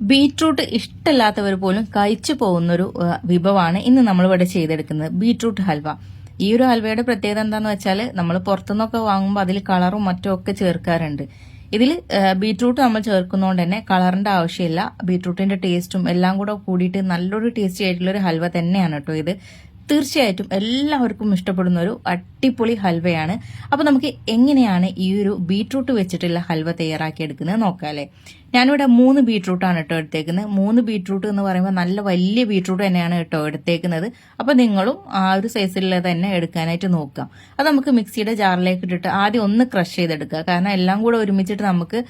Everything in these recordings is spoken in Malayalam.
ബീട്രൂട്ട് ഇഷ്ടമല്ലാത്തവർ പോലും കഴിച്ചു പോകുന്നൊരു വിഭവമാണ് ഇന്ന് നമ്മൾ നമ്മളിവിടെ ചെയ്തെടുക്കുന്നത്. ബീട്രൂട്ട് ഹൽവ. ഈ ഒരു ഹൽവയുടെ പ്രത്യേകത എന്താന്ന് വെച്ചാൽ നമ്മൾ പുറത്തുനിന്നൊക്കെ വാങ്ങുമ്പോൾ അതിൽ കളറും മറ്റും ഒക്കെ ചേർക്കാറുണ്ട്. ഇതിൽ ബീട്രൂട്ട് നമ്മൾ ചേർക്കുന്നതുകൊണ്ട് തന്നെ കളറിന്റെ ആവശ്യമില്ല. ബീട്രൂട്ടിന്റെ ടേസ്റ്റും എല്ലാം കൂടെ കൂടിയിട്ട് നല്ലൊരു ടേസ്റ്റി ആയിട്ടുള്ള ഒരു ഹൽവ തന്നെയാണ് കേട്ടോ ഇത്. തീർച്ചയായിട്ടും എല്ലാവർക്കും ഇഷ്ടപ്പെടുന്ന ഒരു അടിപൊളി ഹൽവയാണ്. അപ്പോൾ നമുക്ക് എങ്ങനെയാണ് ഈ ഒരു ബീട്രൂട്ട് വെച്ചിട്ടുള്ള ഹൽവ തയ്യാറാക്കി എടുക്കുന്നത് നോക്കാല്ലേ? ഞാനിവിടെ മൂന്ന് ബീട്രൂട്ടാണ് കേട്ടോ എടുത്തേക്കുന്നത്. മൂന്ന് ബീട്രൂട്ട് എന്ന് പറയുമ്പോൾ നല്ല വലിയ ബീട്രൂട്ട് തന്നെയാണ് കേട്ടോ എടുത്തേക്കുന്നത്. അപ്പോൾ നിങ്ങളും ആ ഒരു സൈസിലുള്ള തന്നെ എടുക്കാനായിട്ട് നോക്കാം അത് നമുക്ക് മിക്സിയുടെ ജാറിലേക്ക് ഇട്ടിട്ട് ആദ്യം ഒന്ന് ക്രഷ് ചെയ്തെടുക്കുക. കാരണം എല്ലാം കൂടെ ഒരുമിച്ചിട്ട് നമുക്ക്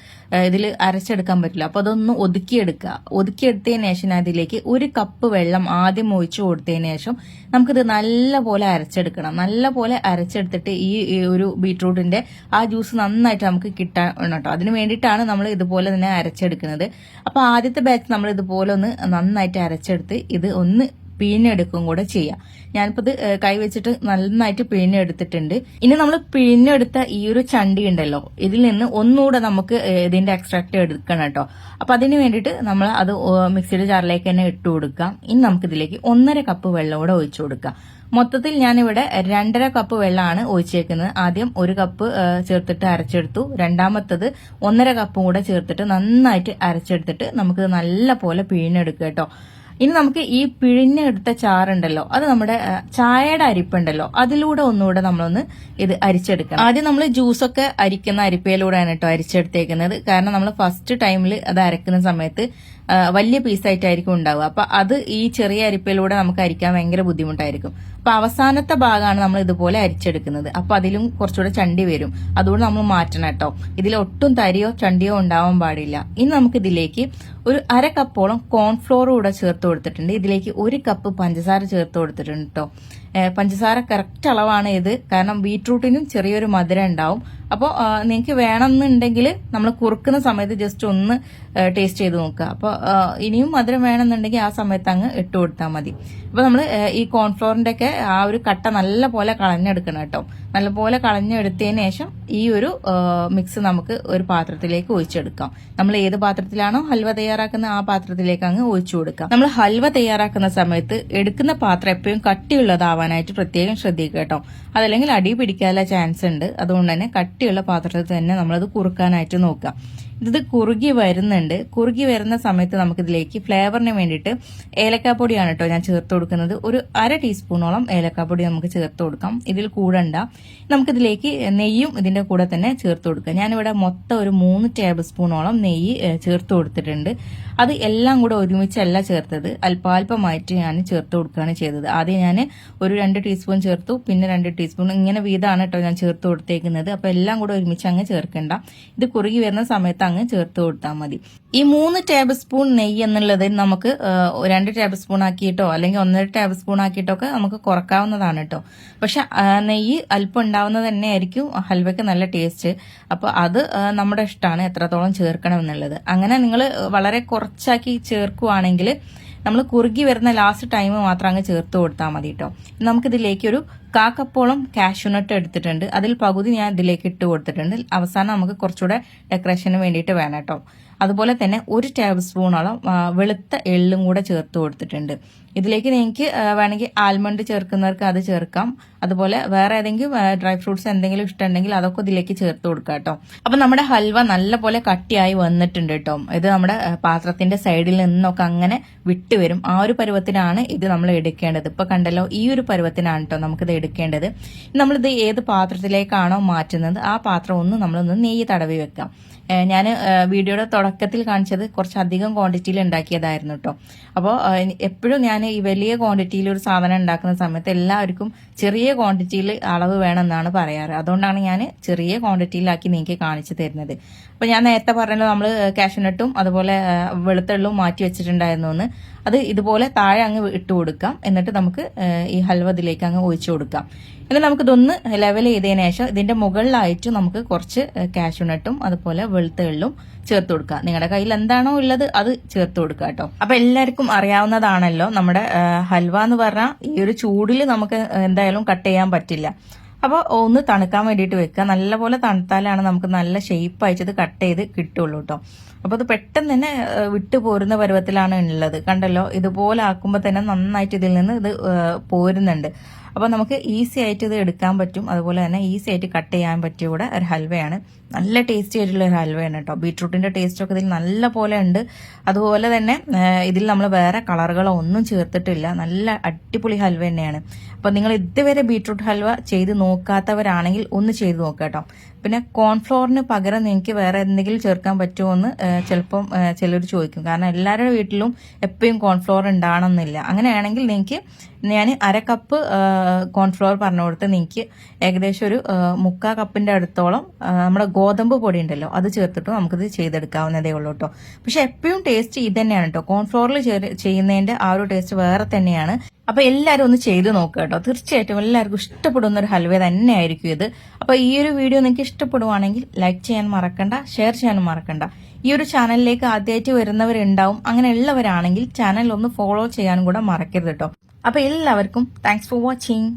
ഇതിൽ അരച്ചെടുക്കാൻ പറ്റില്ല. അപ്പോൾ അതൊന്ന് ഒതുക്കിയെടുക്കുക. ഒതുക്കിയെടുത്തതിന് ശേഷം അതിലേക്ക് ഒരു കപ്പ് വെള്ളം ആദ്യം ഒഴിച്ചു കൊടുത്തതിന് ശേഷം നമുക്കിത് നല്ല പോലെ അരച്ചെടുക്കണം. നല്ല പോലെ അരച്ചെടുത്തിട്ട് ഈ ഒരു ബീട്രൂട്ടിന്റെ ആ ജ്യൂസ് നന്നായിട്ട് നമുക്ക് കിട്ടാൻ കേട്ടോ. അതിന് വേണ്ടിയിട്ടാണ് നമ്മൾ ഇതുപോലെ തന്നെ അരച്ചെടുക്കുന്നത്. അപ്പൊ ആദ്യത്തെ ബാച്ച് നമ്മൾ ഇതുപോലെ ഒന്ന് നന്നായിട്ട് അരച്ചെടുത്ത് ഇത് ഒന്ന് പിഴിഞ്ഞെടുക്കും കൂടെ ചെയ്യാം. ഞാനിപ്പോ ഇത് കൈവച്ചിട്ട് നന്നായിട്ട് പിഴിഞ്ഞെടുത്തിട്ടുണ്ട്. ഇനി നമ്മൾ പിഴിഞ്ഞെടുത്ത ഈ ഒരു ചണ്ടി ഉണ്ടല്ലോ ഇതിൽ നിന്ന് ഒന്നുകൂടെ നമുക്ക് ഇതിന്റെ എക്സ്ട്രാക്ട് എടുക്കണം കേട്ടോ. അപ്പൊ അതിന് വേണ്ടിയിട്ട് നമ്മൾ അത് മിക്സിയുടെ ജാറിലേക്ക് തന്നെ ഇട്ട് കൊടുക്കാം. ഇനി നമുക്ക് ഇതിലേക്ക് ഒന്നര കപ്പ് വെള്ളം കൂടെ ഒഴിച്ചു കൊടുക്കാം. മൊത്തത്തിൽ ഞാനിവിടെ രണ്ടര കപ്പ് വെള്ളമാണ് ഒഴിച്ചേക്കുന്നത്. ആദ്യം ഒരു കപ്പ് ചേർത്തിട്ട് അരച്ചെടുത്തു. രണ്ടാമത്തത് ഒന്നര കപ്പും കൂടെ ചേർത്തിട്ട് നന്നായിട്ട് അരച്ചെടുത്തിട്ട് നമുക്ക് നല്ല പോലെ പിഴിഞ്ഞെടുക്കുക കേട്ടോ. ഇനി നമുക്ക് ഈ പിഴിഞ്ഞെടുത്ത ചാറുണ്ടല്ലോ അത് നമ്മുടെ ചായയുടെ അരിപ്പുണ്ടല്ലോ അതിലൂടെ ഒന്നുകൂടെ നമ്മളൊന്ന് ഇത് അരിച്ചെടുക്കണം. ആദ്യം നമ്മൾ ജ്യൂസൊക്കെ അരിക്കുന്ന അരിപ്പയിലൂടെയാണ് കേട്ടോ അരിച്ചെടുത്തേക്കുന്നത്. കാരണം നമ്മൾ ഫസ്റ്റ് ടൈമിൽ അത് അരക്കുന്ന സമയത്ത് വലിയ പീസായിട്ടായിരിക്കും ഉണ്ടാവുക. അപ്പൊ അത് ഈ ചെറിയ അരിപ്പയിലൂടെ നമുക്ക് അരിക്കാൻ ഭയങ്കര ബുദ്ധിമുട്ടായിരിക്കും. അപ്പൊ അവസാനത്തെ ഭാഗമാണ് നമ്മൾ ഇതുപോലെ അരിച്ചെടുക്കുന്നത്. അപ്പൊ അതിലും കുറച്ചുകൂടെ ചണ്ടി വരും. അതുകൊണ്ട് നമ്മൾ മാറ്റണം കേട്ടോ. ഇതിൽ ഒട്ടും തരിയോ ചണ്ടിയോ ഉണ്ടാവാൻ പാടില്ല. ഇനി നമുക്ക് ഇതിലേക്ക് ഒരു അര കപ്പോളം കോൺഫ്ലോർ കൂടെ ചേർത്ത് കൊടുത്തിട്ടുണ്ട്. ഇതിലേക്ക് ഒരു കപ്പ് പഞ്ചസാര ചേർത്ത് കൊടുത്തിട്ടുണ്ട് കേട്ടോ. പഞ്ചസാര കറക്റ്റ് അളവാണ് ഇത്. കാരണം ബീട്രൂട്ടിനും ചെറിയൊരു മധുരം ഉണ്ടാവും. അപ്പോൾ നിങ്ങൾക്ക് വേണമെന്നുണ്ടെങ്കിൽ നമ്മൾ കുറുക്കുന്ന സമയത്ത് ജസ്റ്റ് ഒന്ന് ടേസ്റ്റ് ചെയ്ത് നോക്കുക. അപ്പോൾ ഇനിയും മധുരം വേണമെന്നുണ്ടെങ്കിൽ ആ സമയത്ത് അങ്ങ് ഇട്ട് കൊടുത്താൽ മതി. അപ്പോൾ നമ്മൾ ഈ കോൺഫ്ലോറിന്റെ ഒക്കെ ആ ഒരു കട്ട നല്ല പോലെ കളഞ്ഞെടുക്കണം കേട്ടോ. നല്ലപോലെ കളഞ്ഞെടുത്തതിന് ശേഷം ഈ ഒരു മിക്സ് നമുക്ക് ഒരു പാത്രത്തിലേക്ക് ഒഴിച്ചെടുക്കാം. നമ്മൾ ഏത് പാത്രത്തിലാണോ ഹൽവ തയ്യാറാക്കുന്ന ആ പാത്രത്തിലേക്ക് അങ്ങ് ഒഴിച്ചു കൊടുക്കാം. നമ്മൾ ഹൽവ തയ്യാറാക്കുന്ന സമയത്ത് എടുക്കുന്ന പാത്രം എപ്പോഴും കട്ടിയുള്ളതാവാനായിട്ട് പ്രത്യേകം ശ്രദ്ധിക്കുക കേട്ടോ. അതല്ലെങ്കിൽ അടി പിടിക്കാനുള്ള ചാൻസ് ഉണ്ട്. അതുകൊണ്ട് തന്നെ കട്ടിയുള്ള പാത്രത്തിൽ തന്നെ നമ്മളത് കുറുക്കാനായിട്ട് നോക്കാം ഇത് കുറുകി വരുന്നുണ്ട് കുറുകി വരുന്ന സമയത്ത് നമുക്കിതിലേക്ക് ഫ്ലേവറിന് വേണ്ടിയിട്ട് ഏലക്കാപ്പൊടിയാണ് കേട്ടോ ഞാൻ ചേർത്ത് കൊടുക്കുന്നത്. ഒരു അര ടീസ്പൂണോളം ഏലക്കാപ്പൊടി നമുക്ക് ചേർത്ത് കൊടുക്കാം. ഇതിൽ കൂടണ്ട. നമുക്കിതിലേക്ക് നെയ്യും ഇതിന്റെ കൂടെ തന്നെ ചേർത്ത് കൊടുക്കാം. ഞാനിവിടെ മൊത്തം ഒരു മൂന്ന് ടേബിൾ സ്പൂണോളം നെയ്യ് ചേർത്ത് കൊടുത്തിട്ടുണ്ട്. അത് എല്ലാം കൂടെ ഒരുമിച്ചല്ല ചേർത്തത്. അല്പാൽപമായിട്ട് ഞാൻ ചേർത്ത് കൊടുക്കുകയാണ് ചെയ്തത്. ആദ്യം ഞാൻ ഒരു രണ്ട് ടീസ്പൂൺ ചേർത്തു. പിന്നെ രണ്ട് ടീസ്പൂൺ. ഇങ്ങനെ വീതമാണ് കേട്ടോ ഞാൻ ചേർത്ത് കൊടുത്തേക്കുന്നത്. അപ്പൊ എല്ലാം കൂടെ ഒരുമിച്ച് അങ്ങ് ചേർക്കണ്ട. ഇത് കുറുകി വരുന്ന സമയത്ത് അങ്ങ് ചേർത്ത് കൊടുത്താൽ മതി. ഈ മൂന്ന് ടേബിൾ സ്പൂൺ നെയ്യ് എന്നുള്ളത് നമുക്ക് രണ്ട് ടേബിൾ സ്പൂൺ ആക്കിയിട്ടോ അല്ലെങ്കിൽ ഒന്നര ടേബിൾ സ്പൂൺ ആക്കിയിട്ടോ ഒക്കെ നമുക്ക് കുറക്കാവുന്നതാണ് കേട്ടോ പക്ഷെ നെയ്യ് അല്പം ഉണ്ടാവുന്നത് തന്നെയായിരിക്കും ഹൽവയ്ക്ക് നല്ല ടേസ്റ്റ് അപ്പൊ അത് നമ്മുടെ ഇഷ്ടമാണ് എത്രത്തോളം ചേർക്കണം എന്നുള്ളത്. അങ്ങനെ നിങ്ങൾ വളരെ കുറച്ചാക്കി ചേർക്കുവാണെങ്കിൽ നമ്മൾ കുറുകി വരുന്ന ലാസ്റ്റ് ടൈം മാത്രം അങ്ങ് ചേർത്ത് കൊടുത്താൽ മതി കേട്ടോ നമുക്കിതിലേക്ക് ഒരു കാക്കപ്പോളം കാഷ്യൂനട്ട് എടുത്തിട്ടുണ്ട്. അതിൽ പകുതി ഞാൻ ഇതിലേക്ക് ഇട്ട് കൊടുത്തിട്ടുണ്ട്. അവസാനം നമുക്ക് കുറച്ചുകൂടെ ഡെക്കറേഷന് വേണ്ടിയിട്ട് വേണം കേട്ടോ അതുപോലെ തന്നെ ഒരു ടേബിൾ സ്പൂണോളം വെളുത്ത എള്ളും കൂടെ ചേർത്ത് കൊടുത്തിട്ടുണ്ട്. ഇതിലേക്ക് നിങ്ങൾക്ക് വേണമെങ്കിൽ ആൽമണ്ട് ചേർക്കുന്നവർക്ക് അത് ചേർക്കാം. അതുപോലെ വേറെ ഏതെങ്കിലും ഡ്രൈ ഫ്രൂട്ട്സ് എന്തെങ്കിലും ഇഷ്ടമുണ്ടെങ്കിൽ അതൊക്കെ ഇതിലേക്ക് ചേർത്ത് കൊടുക്കാം കേട്ടോ. അപ്പൊ നമ്മുടെ ഹൽവ നല്ലപോലെ കട്ടിയായി വന്നിട്ടുണ്ട് കേട്ടോ. ഇത് നമ്മുടെ പാത്രത്തിന്റെ സൈഡിൽ നിന്നൊക്കെ അങ്ങനെ വിട്ടുവരും ആ ഒരു പരുവത്തിനാണ് ഇത് നമ്മൾ എടുക്കേണ്ടത്. ഇപ്പൊ കണ്ടല്ലോ ഈ ഒരു പരുവത്തിനാണ് കേട്ടോ നമുക്കിത് എടുക്കേണ്ടത്. നമ്മളിത് ഏത് പാത്രത്തിലേക്കാണോ മാറ്റുന്നത് ആ പാത്രം ഒന്ന് നമ്മളൊന്ന് നെയ്യ് തടവി വെക്കാം. ഞാൻ വീഡിയോയുടെ തുടക്കത്തിൽ കാണിച്ചത് കുറച്ചധികം ക്വാണ്ടിറ്റിയിൽ ഉണ്ടാക്കിയതായിരുന്നു കേട്ടോ അപ്പോൾ എപ്പോഴും ഞാൻ ഈ വലിയ ക്വാണ്ടിറ്റിയിൽ ഒരു സാധനം ഉണ്ടാക്കുന്ന സമയത്ത് എല്ലാവർക്കും ചെറിയ ക്വാണ്ടിറ്റിയിൽ അളവ് വേണമെന്നാണ് പറയാറ്. അതുകൊണ്ടാണ് ഞാൻ ചെറിയ ക്വാണ്ടിറ്റിയിലാക്കി നിങ്ങൾക്ക് കാണിച്ചു തരുന്നത്. അപ്പോൾ ഞാൻ നേരത്തെ പറഞ്ഞല്ലോ നമ്മൾ കാഷ്നട്ടും അതുപോലെ വെളുത്തുള്ളും മാറ്റി വെച്ചിട്ടുണ്ടായിരുന്നു എന്ന്. അത് ഇതുപോലെ താഴെ അങ്ങ് ഇട്ട് കൊടുക്കാം. എന്നിട്ട് നമുക്ക് ഈ ഹൽവ ഇതിലേക്ക് അങ്ങ് ഒഴിച്ചു കൊടുക്കാം. എന്നിട്ട് നമുക്കിതൊന്ന് ലെവൽ ചെയ്തതിനു ശേഷം ഇതിന്റെ മുകളിലായിട്ട് നമുക്ക് കുറച്ച് കാഷ്യൂണട്ടും അതുപോലെ വെളുത്തുള്ളും ചേർത്ത് കൊടുക്കുക. നിങ്ങളുടെ കയ്യിൽ എന്താണോ ഉള്ളത് അത് ചേർത്ത് കൊടുക്കുക കേട്ടോ. അപ്പൊ എല്ലാവർക്കും അറിയാവുന്നതാണല്ലോ നമ്മുടെ ഹൽവ എന്ന് പറഞ്ഞാൽ ഈ ഒരു ചൂടിൽ നമുക്ക് എന്തായാലും കട്ട് ചെയ്യാൻ പറ്റില്ല. അപ്പോൾ ഒന്ന് തണുക്കാൻ വേണ്ടിയിട്ട് വെക്കുക. നല്ലപോലെ തണുത്താലാണ് നമുക്ക് നല്ല ഷേപ്പ് അയച്ചത് കട്ട് ചെയ്ത് കിട്ടുള്ളൂ കേട്ടോ അപ്പോൾ അത് പെട്ടെന്ന് തന്നെ വിട്ടു പോരുന്ന പരുവത്തിലാണ് ഉള്ളത്. കണ്ടല്ലോ? ഇതുപോലെ ആക്കുമ്പോൾ തന്നെ നന്നായിട്ട് ഇതിൽ നിന്ന് ഇത് പോരുന്നുണ്ട്. അപ്പോൾ നമുക്ക് ഈസി ആയിട്ട് ഇത് എടുക്കാൻ പറ്റും. അതുപോലെ തന്നെ ഈസി ആയിട്ട് കട്ട് ചെയ്യാൻ പറ്റിയ കൂടെ ഒരു ഹൽവയാണ്. നല്ല ടേസ്റ്റി ആയിട്ടുള്ള ഒരു ഹൽവയാണ് കേട്ടോ. ബീട്രൂട്ടിന്റെ ടേസ്റ്റ് ഒക്കെ ഇതിൽ നല്ല പോലെ ഉണ്ട്. അതുപോലെ തന്നെ ഇതിൽ നമ്മൾ വേറെ കളറുകളോ ഒന്നും ചേർത്തിട്ടില്ല. നല്ല അടിപൊളി ഹൽവ തന്നെയാണ്. അപ്പോൾ നിങ്ങൾ ഇതുവരെ ബീട്രൂട്ട് ഹൽവ ചെയ്ത് നോക്കാത്തവരാണെങ്കിൽ ഒന്ന് ചെയ്ത് നോക്കാം കേട്ടോ. പിന്നെ കോൺഫ്ലോറിന് പകരം നിങ്ങൾക്ക് വേറെ എന്തെങ്കിലും ചേർക്കാൻ പറ്റുമോ എന്ന് ചിലപ്പം ചിലർ ചോദിക്കും. കാരണം എല്ലാവരുടെ വീട്ടിലും എപ്പോഴും കോൺഫ്ലോർ ഉണ്ടാകണമെന്നില്ല അങ്ങനെയാണെങ്കിൽ നിങ്ങൾക്ക് ഞാൻ അര കപ്പ് കോൺഫ്ലോർ പറഞ്ഞു കൊടുത്ത് നിങ്ങൾക്ക് ഏകദേശം ഒരു മുക്കാ കപ്പിന്റെ അടുത്തോളം നമ്മുടെ ഗോതമ്പ് പൊടി ഉണ്ടല്ലോ അത് ചേർത്തിട്ട് നമുക്കിത് ചെയ്തെടുക്കാവുന്നതേ ഉള്ളൂ കേട്ടോ പക്ഷെ എപ്പോഴും ടേസ്റ്റ് ഇത് തന്നെയാണ് കേട്ടോ കോൺഫ്ലോറിൽ ചെയ്യുന്നതിന്റെ ആ ഒരു ടേസ്റ്റ് വേറെ തന്നെയാണ്. അപ്പൊ എല്ലാവരും ഒന്ന് ചെയ്ത് നോക്കുക കേട്ടോ. തീർച്ചയായിട്ടും എല്ലാവർക്കും ഇഷ്ടപ്പെടുന്ന ഒരു ഹൽവ തന്നെയായിരിക്കും ഇത്. അപ്പൊ ഈ ഒരു വീഡിയോ നിങ്ങൾക്ക് ഇഷ്ടപ്പെടുവാണെങ്കിൽ ലൈക്ക് ചെയ്യാൻ മറക്കണ്ട ഷെയർ ചെയ്യാനും മറക്കണ്ട. ഈ ഒരു ചാനലിലേക്ക് ആദ്യമായിട്ട് വരുന്നവരുണ്ടാവും അങ്ങനെ ഉള്ളവരാണെങ്കിൽ ചാനൽ ഒന്ന് ഫോളോ ചെയ്യാനും കൂടെ മറക്കരുത് കേട്ടോ. അപ്പൊ എല്ലാവർക്കും താങ്ക്സ് ഫോർ വാച്ചിങ്